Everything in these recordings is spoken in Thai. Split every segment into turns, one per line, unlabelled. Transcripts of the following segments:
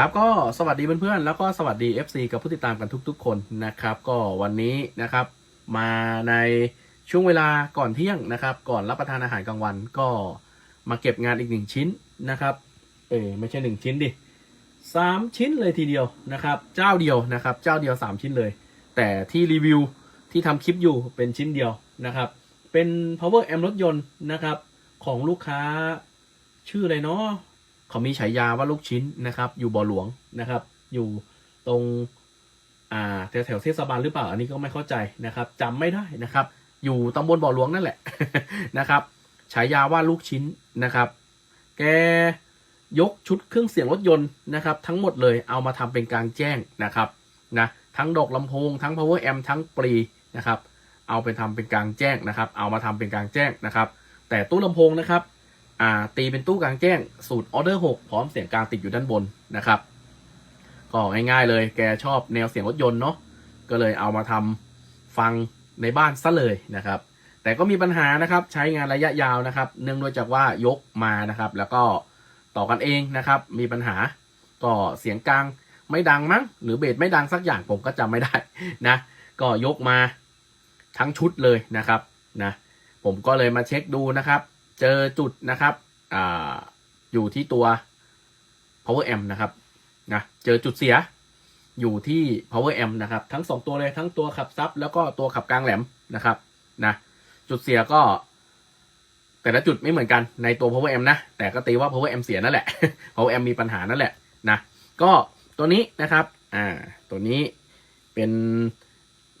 ครับก็สวัสดีเพื่อนๆแล้วก็สวัสดี FC กับผู้ติดตามกันทุก ๆ คนนะครับ ก็วันนี้นะครับมาในช่วงเวลาก่อนเที่ยงนะครับ ก่อนรับประทานอาหารกลางวันก็มาเก็บงานอีกหนึ่งชิ้นนะครับ เออไม่ใช่หนึ่งชิ้นดิสามชิ้นเลยทีเดียวนะครับ เจ้าเดียวนะครับ เจ้าเดียวสามชิ้นเลย แต่ที่รีวิวที่ทำคลิปอยู่เป็นชิ้นเดียวนะครับ เป็น power amp รถยนต์นะครับ ของลูกค้าชื่ออะไรเนาะ เขามีฉายาว่าลูกชิ้นนะครับ อยู่บ่อหลวงนะครับ อยู่ตรงอ่าแถวแถวเทศบาลหรือเปล่า อันนี้ก็ไม่เข้าใจนะครับจำไม่ได้นะครับ อยู่ตำบลบ่อหลวงนั่นแหละนะครับฉายาว่าลูกชิ้นนะครับ แกยกชุดเครื่องเสียงรถยนต์นะครับ ทั้งหมดเลยเอามาทำเป็นกลางแจ้งนะครับนะทั้งดอกลำโพงทั้ง power amp ทั้งปรีนะครับ เอาไปทำเป็นกลางแจ้งนะครับ เอามาทำเป็นกลางแจ้งนะครับ แต่ตู้ลำโพงนะครับ อ่าตีเป็นตู้กลางแจ้งสูตรออเดอร์6พร้อมเสียงกลางติดอยู่ด้านบนนะครับ ก็ง่ายๆเลยแกชอบแนวเสียงรถยนต์เนาะก็เลยเอามาทำฟังในบ้านซะเลยนะครับ แต่ก็มีปัญหานะครับใช้งานระยะยาวนะครับ เนื่องด้วยจากว่ายกมานะครับ แล้วก็ต่อกันเองนะครับ มีปัญหาก็เสียงกลางไม่ดังมั้งหรือเบสไม่ดังสักอย่างผมก็จำไม่ได้นะ ก็ยกมาทั้งชุดเลยนะครับนะผมก็เลยมาเช็คดูนะครับ เจอจุดนะครับอ่าอยู่ที่ตัว power amp นะครับนะเจอจุดเสียอยู่ที่ power amp นะครับ ทั้งสองตัวเลยทั้งตัวขับซับแล้วก็ตัวขับกลางแหลมนะครับนะจุดเสียก็ แต่ละจุดไม่เหมือนกันในตัว power amp นะแต่ก็ตีว่า power amp เสียนั่นแหละ power amp มีปัญหานั่นแหละนะก็ตัวนี้นะครับอ่าตัวนี้เป็น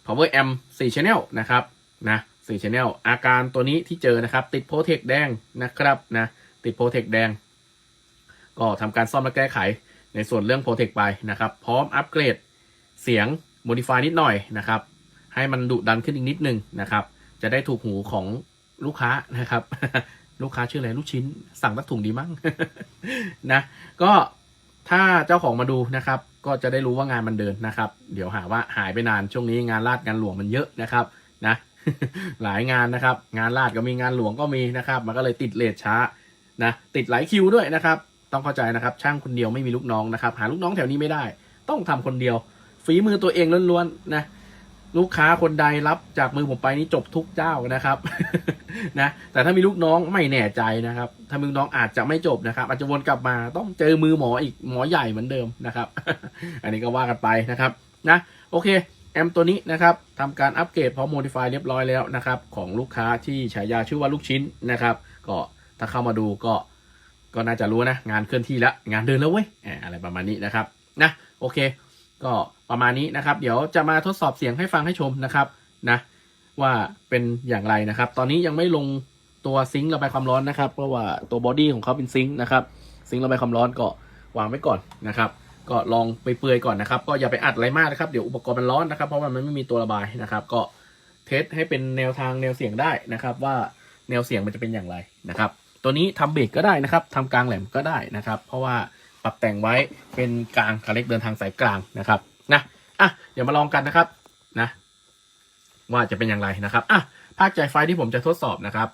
power amp 4 channel นะครับนะ 4 channel อาการตัวนี้ที่เจอนะครับ ติดโพเทคแดงนะครับนะติดโพเทคแดง ก็ทำการซ่อมและแก้ไขในส่วนเรื่องโปรเทคไปนะครับ พร้อมอัปเกรดเสียง modify นิดหน่อยนะครับ ให้มันดุดันขึ้นอีกนิดนึงนะครับ จะได้ถูกหูของลูกค้านะครับ ลูกค้าชื่ออะไรลูกชิ้น สั่งตักถุงดีมั้งนะก็ถ้าเจ้าของมาดูนะครับ ก็จะได้รู้ว่างานมันเดินนะครับ เดี๋ยวหาว่าหายไปนานช่วงนี้งานลาดงานหลวงมันเยอะนะครับนะ หลายงานนะครับ งานลาดก็มีงานหลวงก็มีนะครับ มันก็เลยติดเลทช้านะติดหลายคิวด้วยนะครับ ต้องเข้าใจนะครับ ช่างคนเดียวไม่มีลูกน้องนะครับ หาลูกน้องแถวนี้ไม่ได้ ต้องทำคนเดียว ฝีมือตัวเองล้วนๆนะลูกค้าคนใดรับจากมือผมไปนี่จบทุกเจ้านะครับนะแต่ถ้ามีลูกน้องไม่แน่ใจนะครับ ถ้ามีลูกน้องอาจจะไม่จบนะครับ อาจจะวนกลับมาต้องเจอมือหมออีกหมอใหญ่เหมือนเดิมนะครับ อันนี้ก็ว่ากันไปนะครับนะโอเค แอมตัวนี้นะครับทำการอัปเกรดพร้อมโมดิฟายเรียบร้อยแล้วนะครับของลูกค้าที่ฉายาชื่อว่าลูกชิ้นนะครับ ก็ถ้าเข้ามาดูก็ก็น่าจะรู้นะ งานเคลื่อนที่แล้วงานเดินแล้วเว้ยอ่าอะไรประมาณนี้นะครับนะโอเค ก็ประมาณนี้นะครับ เดี๋ยวจะมาทดสอบเสียงให้ฟังให้ชมนะครับนะว่าเป็นอย่างไรนะครับ ตอนนี้ยังไม่ลงตัวซิงค์ระบายความร้อนนะครับ เพราะว่าตัวบอดี้ของเขาเป็นซิงค์นะครับซิงค์ระบายความร้อนก็วางไว้ก่อนนะครับ ก็ลองไปเปื่อยก่อนนะครับ ก็อย่าไปอัดอะไรมากนะครับ เดี๋ยวอุปกรณ์มันร้อนนะครับ เพราะว่ามันไม่มีตัวระบายนะครับ ก็เทสให้เป็นแนวทางแนวเสียงได้นะครับ ว่าแนวเสียงมันจะเป็นอย่างไรนะครับ ตัวนี้ทำเบรกก็ได้นะครับทำกลางแหลมก็ได้นะครับ เพราะว่าปรับแต่งไว้เป็นกลางคาเล็กเดินทางสายกลางนะครับนะอะเดี๋ยวมาลองกันนะครับนะว่าจะเป็นอย่างไรนะครับอะภาคจ่ายไฟที่ผมจะทดสอบนะครับ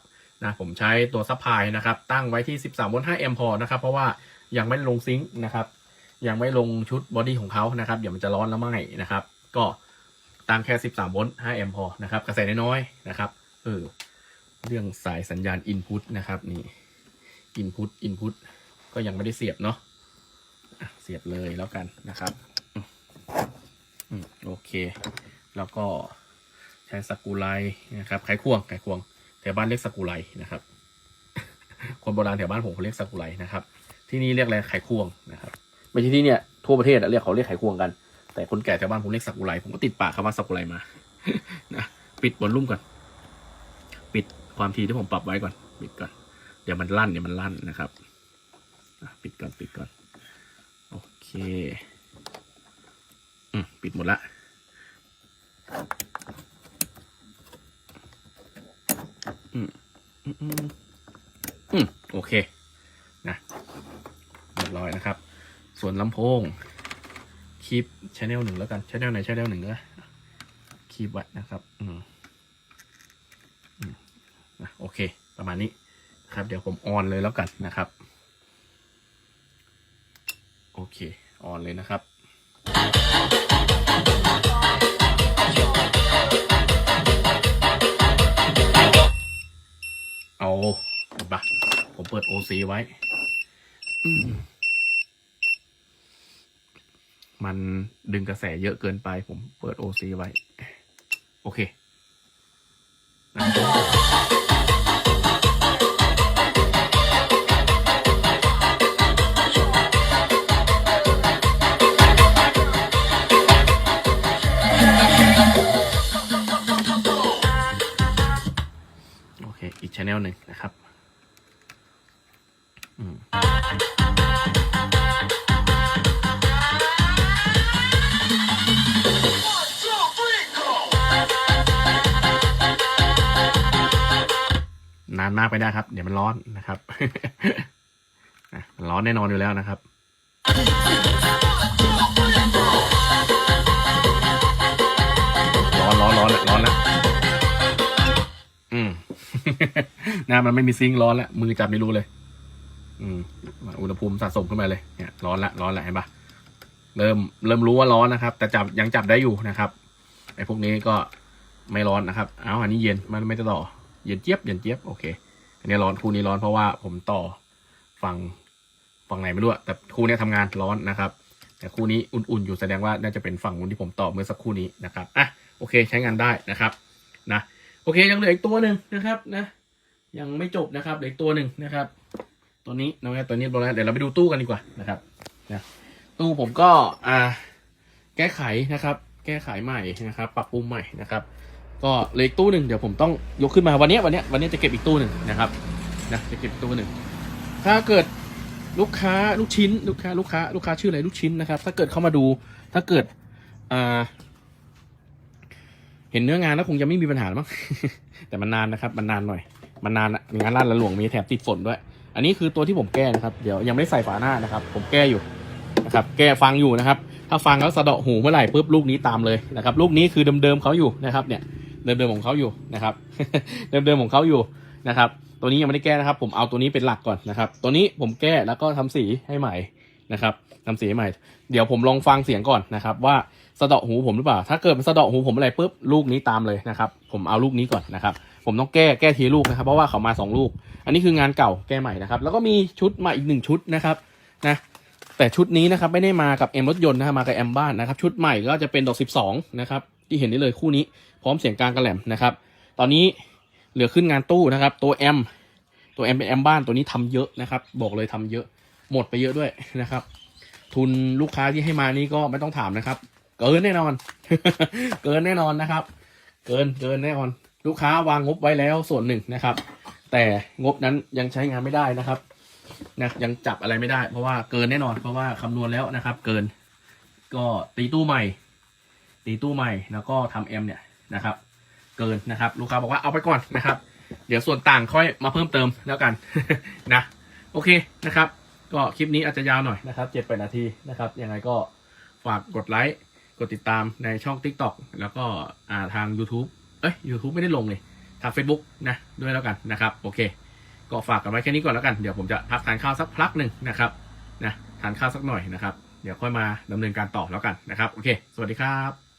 นะผมใช้ตัวซัพพลายนะครับ ตั้งไว้ที่ 13โวลต์5แอมป์พอนะครับ เพราะว่ายังไม่ลงซิงค์นะครับ ยังไม่ลงชุดบอดี้ของเขานะครับเดี๋ยวมันจะร้อนแล้วไหมนะครับ ก็ตั้งแค่ 13 โวลต์ 5 แอมป์พอนะครับกระแสน้อยๆนะครับเออเรื่องสายสัญญาณ Input นะครับนี่ Input Input ก็ยังไม่ได้เสียบเนาะเสียบเลยแล้วกันนะครับอืมโอเค แล้วก็ใช้สกรูไลนะครับไขควงไขควงแถวบ้านเรียกสกรูไลนะครับ คนโบราณแถวบ้านผมเขาเรียกสกรูไลนะครับ ที่นี่เรียกอะไรไขควงนะครับ ไม่ใช่ที่เนี่ยทั่วประเทศอะเรียกเขาเรียกไขควงกัน แต่คนแก่แถวบ้านผมเรียกสักุไลผมก็ติดปากคำว่าสักุไลมานะปิดบนลุ่มก่อน ปิดความถี่ที่ผมปรับไว้ก่อนปิดก่อน เดี๋ยวมันลั่นเดี๋ยวมันลั่นนะครับปิดก่อนปิดก่อนโอเคอืมปิดหมดละอืมอืมอืมโอเคนะเรียบร้อยนะครับ ส่วนลำโพงคลิปชแนลหนึ่งแล้วกันชแนลไหนชแนลหนึ่งนะคลิปไว้นะครับอืมนะโอเค ประมาณนี้ครับ เดี๋ยวผมออนเลยแล้วกันนะครับ โอเค ออนเลยนะครับเอาเห็นปะผมเปิด OC ไว้ อืม มันดึงกระแสเยอะเกินไป ผมเปิด OC ไว้ โอเคนะโอเค อีกช anel หนึ่งนะครับ นานมากไปได้ครับ เดี๋ยวมันร้อนนะครับมันร้อนแน่นอนอยู่แล้วนะครับร้อนร้อนร้อนแล้วร้อนแล้วอืมนะมันไม่มีซิงค์ร้อนแล้วมือจับไม่รู้เลย อืมอุณหภูมิสะสมขึ้นมาเลยเนี่ยร้อนละร้อนละเห็นปะเริ่มเริ่มรู้ว่าร้อนนะครับ แต่จับยังจับได้อยู่นะครับไอ้พวกนี้ก็ไม่ร้อนนะครับ เอาอันนี้เย็นมันไม่ได้ต่อ เย็นเจี๊ยบเย็นเจี๊ยบโอเค อันนี้ร้อนคู่นี้ร้อนเพราะว่าผมต่อฝั่งฝั่งไหนไม่รู้แต่คู่นี้ทำงานร้อนนะครับ แต่คู่นี้อุ่นๆอยู่แสดงว่าน่าจะเป็นฝั่งนู้นที่ผมต่อเมื่อสักครู่นี้นะครับอะโอเค ใช้งานได้นะครับนะโอเคยังเหลืออีกตัวหนึ่งนะครับนะยังไม่จบนะครับเหลืออีกตัวหนึ่งนะครับ ตัวนี้นะครับตัวนี้ตัวนี้เดี๋ยวเราไปดูตู้กันดีกว่านะครับนะตู้ผมก็อ่าแก้ไขนะครับ แก้ไขใหม่นะครับ ปรับปรุงใหม่นะครับ ก็เหลยอีกตู้หนึ่งเดี๋ยวผมต้องยกขึ้นมาวันนี้วันนี้วันนี้จะเก็บอีกตู้หนึ่งนะครับนะจะเก็บอีกตู้หนึ่งถ้าเกิดลูกค้าลูกชิ้นลูกค้าลูกค้าลูกค้าชื่ออะไรลูกชิ้นนะครับ ถ้าเกิดเข้ามาดูถ้าเกิดอ่าเห็นเนื้องานแล้วคงจะไม่มีปัญหาหรอกมั้งแต่มันนานนะครับ มันนานหน่อย มันนานงานร้านละหลวงมีแถบติดฝนด้วย อันนี้คือตัวที่ผมแก้นะครับ เดี๋ยวยังไม่ได้ใส่ฝาหน้านะครับ ผมแก้อยู่นะครับ แก้ฟังอยู่นะครับ ถ้าฟังแล้วสะเดาะหูเมื่อไหร่ปุ๊บลูกนี้ตามเลยนะครับ ลูกนี้คือเดิมๆเขาอยู่นะครับ เนี่ย เดิมๆของเขาอยู่นะครับ เดิมๆของเขาอยู่นะครับ ตัวนี้ยังไม่ได้แก้นะครับ ผมเอาตัวนี้เป็นหลักก่อนนะครับ ตัวนี้ผมแก้แล้วก็ทำสีให้ใหม่นะครับทำสีให้ใหม่ เดี๋ยวผมลองฟังเสียงก่อนนะครับ ว่าสะเดาะหูผมหรือเปล่า ถ้าเกิดมันสะเดาะหูผมอะไรปุ๊บลูกนี้ตามเลยนะครับ ผมเอาลูกนี้ก่อนนะครับผมต้องแก้แก้ทีลูกนะครับ เพราะว่าเขามาสองลูก อันนี้คืองานเก่าแก้ใหม่นะครับ แล้วก็มีชุดมาอีกหนึ่งชุดนะครับนะแต่ชุดนี้นะครับไม่ได้มากับเอ็มรถยนต์นะครับมากับแอมบ้านนะครับ ชุดใหม่ก็จะเป็นดอก 12 นะครับ ที่เห็นได้เลยคู่นี้ พร้อมเสียงกลางกระแหลมนะครับ ตอนนี้เหลือขึ้นงานตู้นะครับ ตัวแอมตัวแอมเป็นแอมบ้านตัวนี้ทำเยอะนะครับ บอกเลยทำเยอะ หมดไปเยอะด้วยนะครับ ทุนลูกค้าที่ให้มานี่ก็ไม่ต้องถามนะครับ เกินแน่นอน เกินแน่นอนนะครับ เกินเกินแน่นอน ลูกค้าวางงบไว้แล้วส่วนหนึ่งนะครับ แต่งบนั้นยังใช้งานไม่ได้นะครับนะยังจับอะไรไม่ได้ เพราะว่าเกินแน่นอนเพราะว่าคำนวณแล้วนะครับ เกิน ก็ตีตู้ใหม่ ตีตู้ใหม่แล้วก็ทำแอมเนี่ยนะครับ เกินนะครับ ลูกค้าบอกว่าเอาไปก่อนนะครับ เดี๋ยวส่วนต่างค่อยมาเพิ่มเติมแล้วกันนะ โอเคนะครับ ก็คลิปนี้อาจจะยาวหน่อยนะครับเจ็ดแปดนาทีนะครับยังไงก็ฝากกดไลค์กดติดตามในช่อง TikTok แล้วก็อ่าทาง YouTube เอ้ย YouTube ไม่ได้ลงเลยทาง Facebook นะด้วยแล้วกันนะครับ โอเค ก็ฝากกันไว้แค่นี้ก่อนแล้วกัน เดี๋ยวผมจะพักทานข้าวสักพักหนึ่งนะครับนะทานข้าวสักหน่อยนะครับ เดี๋ยวค่อยมาดำเนินการต่อแล้วกันนะครับ โอเค สวัสดีครับ